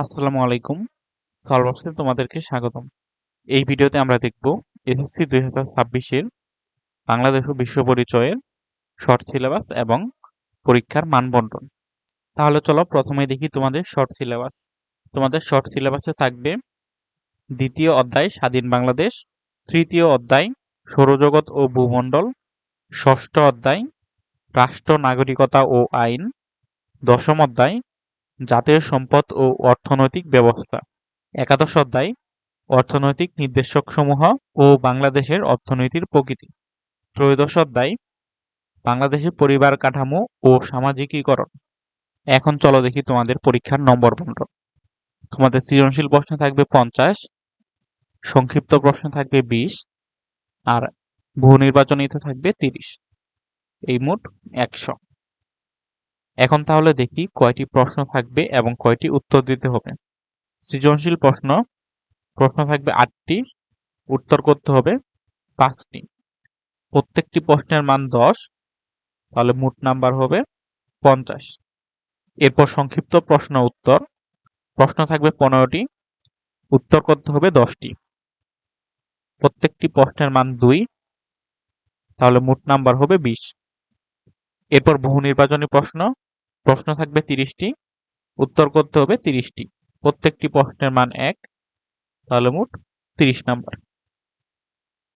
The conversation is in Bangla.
আসসালামু আলাইকুম। সলভবক্সে তোমাদেরকে স্বাগতম। এই ভিডিওতে আমরা দেখব এসএসসি দুই হাজার ছাব্বিশের বাংলাদেশ ও বিশ্ব পরিচয়ের শর্ট সিলেবাস এবং পরীক্ষার মানবন্টন। তাহলে চলো প্রথমে দেখি তোমাদের শর্ট সিলেবাস। তোমাদের শর্ট সিলেবাসে থাকবে দ্বিতীয় অধ্যায় স্বাধীন বাংলাদেশ, তৃতীয় অধ্যায় সৌরজগৎ ও ভূমণ্ডল, ষষ্ঠ অধ্যায় রাষ্ট্র, নাগরিকতা ও আইন, দশম অধ্যায় জাতীয় সম্পদ ও অর্থনৈতিক ব্যবস্থা। একাদশ অধ্যায়, অর্থনৈতিক নির্দেশকসমূহ ও বাংলাদেশের অর্থনীতির প্রকৃতি। ত্রয়োদশ অধ্যায়, বাংলাদেশের পরিবার কাঠামো ও সামাজিকীকরণ। এখন চলো দেখি তোমাদের পরীক্ষার নম্বর বন্টন তোমাদের সৃজনশীল প্রশ্ন থাকবে পঞ্চাশ, সংক্ষিপ্ত প্রশ্ন থাকবে বিশ, আর বহু নির্বাচনীতে থাকবে তিরিশ। এই মোট একশো। এখন তাহলে দেখি কয়টি প্রশ্ন থাকবে এবং কয়টি উত্তর দিতে হবে। সৃজনশীল প্রশ্ন প্রশ্ন থাকবে আটটি, উত্তর করতে হবে পাঁচটি। প্রত্যেকটি প্রশ্নের মান দশ, তাহলে মোট নাম্বার হবে পঞ্চাশ। এরপর সংক্ষিপ্ত প্রশ্ন উত্তর, প্রশ্ন থাকবে পনেরোটি, উত্তর করতে হবে দশটি। প্রত্যেকটি প্রশ্নের মান দুই, তাহলে মোট নাম্বার হবে বিশ। এরপর বহু নির্বাচনী প্রশ্ন প্রশ্ন থাকবে তিরিশটি, উত্তর করতে হবে তিরিশটি। প্রত্যেকটি প্রশ্নের মান এক, তাহলে মোট তিরিশ নাম্বার।